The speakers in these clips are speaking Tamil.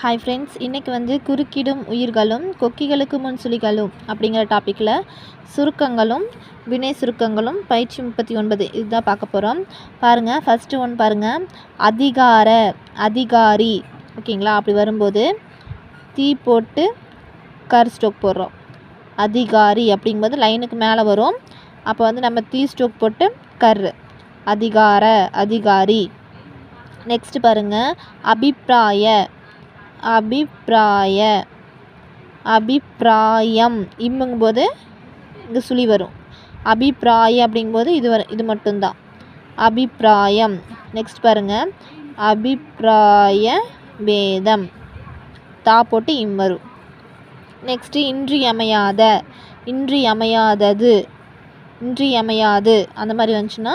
ஹாய் ஃப்ரெண்ட்ஸ் இன்றைக்கி வந்து குறுக்கிடும் உயிர்களும் கொக்கிகளுக்கு முன் சுழிகளும் அப்படிங்கிற டாப்பிக்கில் சுருக்கங்களும் வினை சுருக்கங்களும் பயிற்சி முப்பத்தி ஒன்பது இதுதான் பார்க்க போகிறோம் பாருங்கள் ஃபஸ்ட்டு ஒன் பாருங்கள் அதிகார அதிகாரி. ஓகேங்களா? அப்படி வரும்போது தீ போட்டு கர் ஸ்டோக் போடுறோம். அதிகாரி அப்படிங்கும்போது லைனுக்கு மேலே வரும். அப்போ வந்து நம்ம தீ ஸ்டோக் போட்டு கர் அதிகார அதிகாரி. நெக்ஸ்ட் பாருங்கள் அபிப்ராய அபிப்ராய அபிப்ராயம் இம்முங்கும்போது இங்கே சுழி வரும். அபிப்பிராய அப்படிங்கும்போது இது வர இது மட்டும்தான். அபிப்ராயம் நெக்ஸ்ட் பாருங்க. அபிப்ராய வேதம் தா போட்டு இம் வரும். நெக்ஸ்ட்டு இன்றியமையாத இன்றியமையாதது. இன்றியமையாது. அந்த மாதிரி வந்துச்சுன்னா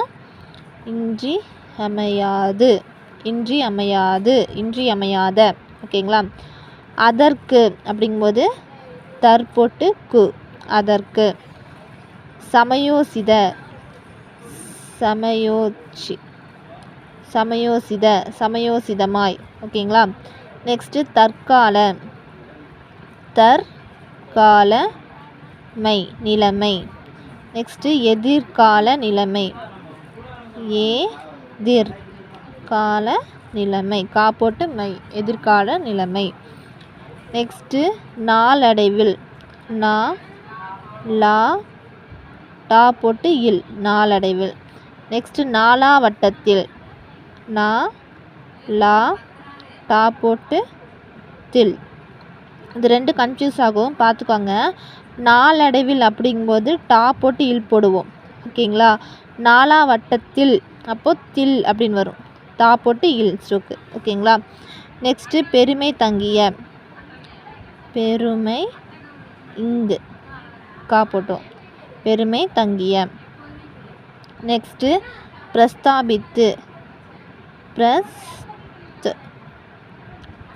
இன்றி அமையாது இன்றி அமையாது இன்றி அமையாத ஓகேங்களா? அதற்கு அப்படிங்கும்போது தற்போட்டு கு. அதற்கு சமயோசித சமயோச்சி சமயோசித சமயோசிதமாய். ஓகேங்களா? நெக்ஸ்ட்டு தற்கால தற்கால மை நிலைமை. நெக்ஸ்ட்டு எதிர்கால நிலைமை. ஏதிர் கால நிலைமை. கா போட்டு மை எதிர்கால நிலைமை. நெக்ஸ்ட்டு நாளடைவில். நா லா டா போட்டு இல். நாளடைவில். நெக்ஸ்ட்டு நாலாவட்டத்தில் நா லா டா போட்டு தில். இது ரெண்டு கன்ஃபியூஸ் ஆகும். பார்த்துக்கோங்க. நாளடைவில் அப்படிங்கும்போது டா போட்டு இல் போடுவோம். ஓகேங்களா? நாலாவட்டத்தில் அப்போது தில் அப்படின்னு வரும். தா போட்டு இல் ஸ்ட்ரோக்கு ஓகேங்களா? நெக்ஸ்ட்டு பெருமை தங்கிய. பெருமை இங்கு. கா போட்டோம். பெருமை தங்கிய. நெக்ஸ்ட்டு பிரஸ்தாபித்து. பிரஸ்த்.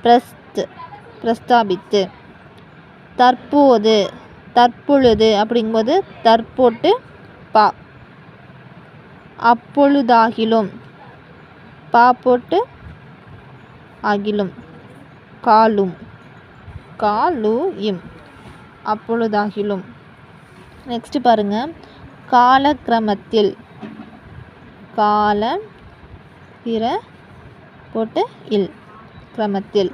பிரஸ்த். பிரஸ்தாபித்து. தற்போது. தற்பொழுது அப்படிங்கும்போது தற்போட்டு பா. அப்பொழுதாகிலும். பா போட்டு அகிலும் காலும் காலு இம் அப்பொழுதாகிலும். நெக்ஸ்ட்டு பாருங்கள் காலக்கிரமத்தில் கால பிற போட்டு இல் கிரமத்தில்.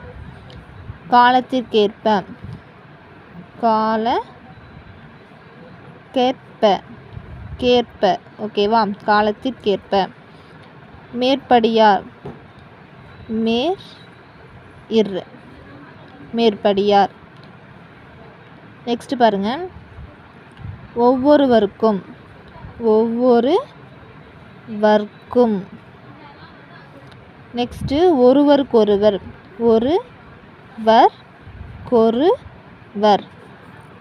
காலத்திற்கேற்ப கால கேற்ப கேற்ப ஓகேவா காலத்திற்கேற்ப. மேற்படியார். மேர் இர். மேற்படியார். நெக்ஸ்ட் பாருங்க. ஒவ்வொருவருக்கும் ஒவ்வொரு வர்க்கும் நெக்ஸ்ட்டு ஒருவருக்கொருவர். ஒரு வர் கொரு வர்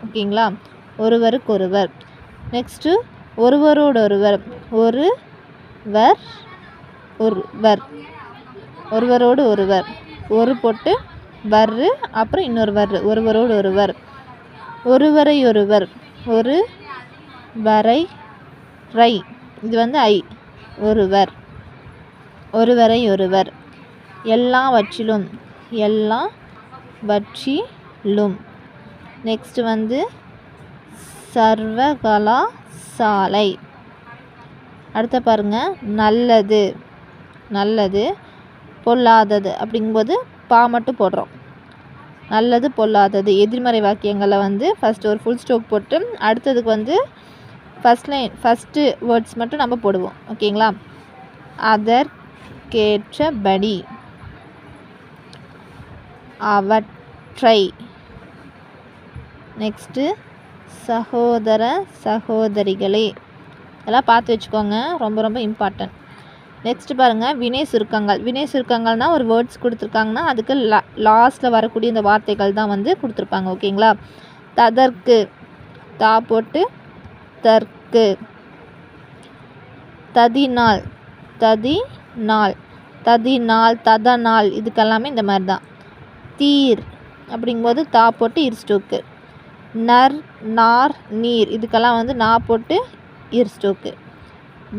ஓகேங்களா? ஒருவருக்கொருவர். நெக்ஸ்ட்டு ஒருவரோடொருவர் ஒரு வர் ஒருவர். ஒருவரோடு ஒருவர். ஒரு போட்டு வர்ரு அப்புறம் இன்னொரு வர் ஒருவரோடு ஒருவர். ஒருவரை ஒருவர் ஒரு வரை ரை. இது வந்து ஐ. ஒருவர். ஒருவரை ஒருவர் எல்லாவற்றிலும். எல்லா வற்றிலும் நெக்ஸ்ட் வந்து சர்வகலா சாலை அடுத்த பாருங்கள் நல்லது. நல்லது பொல்லாதது அப்படிங்கும்போது பா மட்டும் போடுறோம். நல்லது பொல்லாதது. எதிர்மறை வாக்கியங்களை வந்து ஃபஸ்ட்டு ஒரு ஃபுல் ஸ்டோக் போட்டு அடுத்ததுக்கு வந்து ஃபஸ்ட் லைன் ஃபஸ்ட்டு வேர்ட்ஸ் மட்டும் நம்ம போடுவோம். ஓகேங்களா? அதற்கேற்றபடி அவற்றை நெக்ஸ்ட்டு சகோதர சகோதரிகளே இதெல்லாம் பார்த்து வச்சுக்கோங்க. ரொம்ப ரொம்ப இம்பார்ட்டன்ட் நெக்ஸ்ட் பாருங்கள் வினை சுருக்கங்கள். வினை சுருக்கங்கள்னால் ஒரு வேர்ட்ஸ் கொடுத்துருக்காங்கன்னா அதுக்கு லா லாஸ்ட்டில் வரக்கூடிய இந்த வார்த்தைகள் தான் வந்து கொடுத்துருப்பாங்க ஓகேங்களா? ததற்கு தா போட்டு தற்கு. ததினால் ததி நாள் ததி நாள் தத நாள் இதுக்கெல்லாமே இந்த மாதிரி தான். தீர் அப்படிங்கும்போது தா போட்டு இர்ஸ்டோக்கு நர் நார் நீர் இதுக்கெல்லாம் வந்து நா போட்டு இர் ஸ்டோக்கு.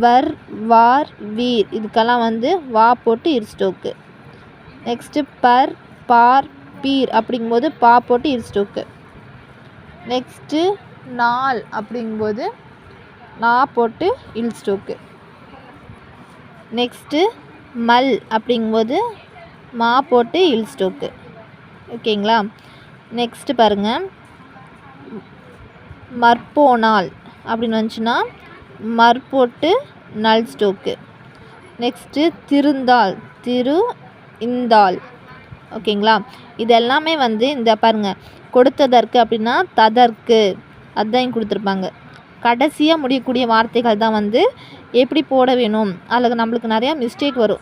வர் வார் வீர். இதுக்கெல்லாம் வந்து வா போட்டு இர் ஸ்டோக்கு. நெக்ஸ்ட்டு பர் பார் பீர் அப்படிங்கும்போது பா போட்டு இல் ஸ்டோக்கு. நெக்ஸ்ட்டு நாள் அப்படிங்கும்போது நா போட்டு இல் ஸ்டோக்கு. நெக்ஸ்ட்டு மல் அப்படிங்கும்போது மா போட்டு இல் ஸ்டோக்கு. ஓகேங்களா? நெக்ஸ்ட்டு பாருங்கள் மற்போனால் அப்படின்னு வந்துச்சுன்னா மற்போட்டு நல் ஸ்டோக்கு. நெக்ஸ்ட்டு திருந்தாள் திரு இந்தாள். ஓகேங்களா? இது எல்லாமே வந்து இந்த பாருங்கள் கொடுத்ததற்கு அப்படின்னா ததற்கு. அதுதான் கொடுத்துருப்பாங்க. கடைசியாக முடியக்கூடிய வார்த்தைகள் தான் வந்து எப்படி போட வேணும்? அதில் நம்மளுக்கு நிறையா மிஸ்டேக் வரும்.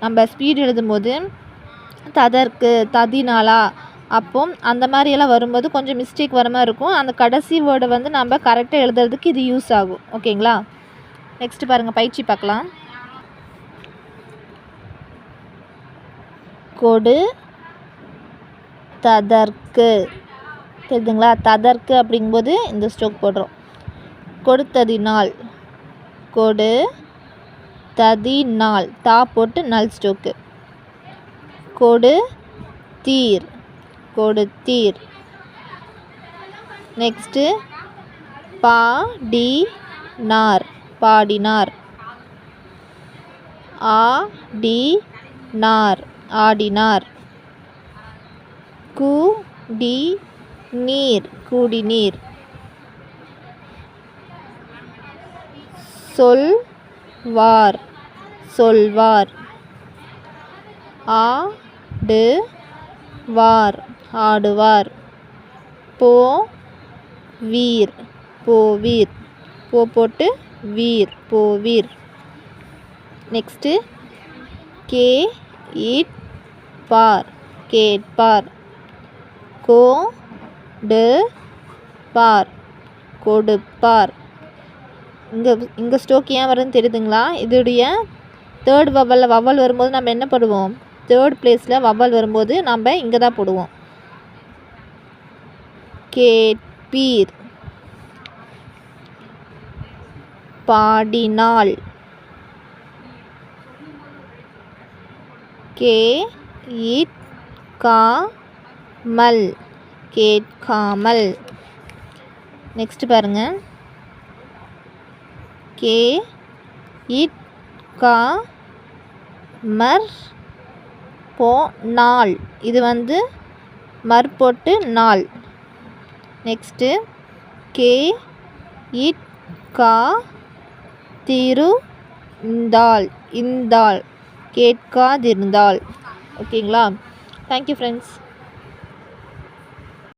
நம்ம ஸ்பீடு எழுதும்போது ததற்கு ததினாலா அப்போ அந்த மாதிரியெல்லாம் வரும்போது கொஞ்சம் மிஸ்டேக் வர மாதிரி இருக்கும். அந்த கடைசி வேர்டை வந்து நம்ம கரெக்டாக எழுதுறதுக்கு இது யூஸ் ஆகும். ஓகேங்களா நெக்ஸ்ட் பாருங்கள் பயிற்சி பார்க்கலாம். கொடு ததற்கு. தெரியுதுங்களா? ததற்கு அப்படிங்கும்போது இந்த ஸ்ட்ரோக் போடுறோம். கொடுத்ததினால். கொடு ததி நாள் தா போட்டு நல் ஸ்டோக்கு கொடு தீர். கொடுத்தீர். நெக்ஸ்ட்டு பாடினார். நார் பாடினார். ஆடினார். நார் ஆடினார். கு டி நீர் கூடினீர். சொல்வார். சொல்வார். ஆடு வார் ஆடுவார். போ வீர் போவீர். போ போட்டு வீர் போவீர். நெக்ஸ்ட்டு கே இட் பார் கேட்பார். கோ டு பார் கொடுப்பார். இங்கே இங்கே ஸ்டோக் ஏன் வருதுன்னு தெரியுதுங்களா? இதோடைய தேர்ட் வவலில் வவல் வரும்போது நம்ம என்ன பண்ணுவோம்? தேர்ட் பிளேஸில் வவல் வரும்போது நம்ம இங்கே தான் போடுவோம். கேட்பீர் பாடினால். கே இட் கா மல் கேட்காமல். நெக்ஸ்ட் பாருங்க. கே இட் கா மர் போ நாள். இது வந்து மற்போட்டு நாள். நெக்ஸ்ட்டு கே இட் கா திரு இந்தாள். இந்தாள். கேட்காதிருந்தாள். ஓகேங்களா? Thank you friends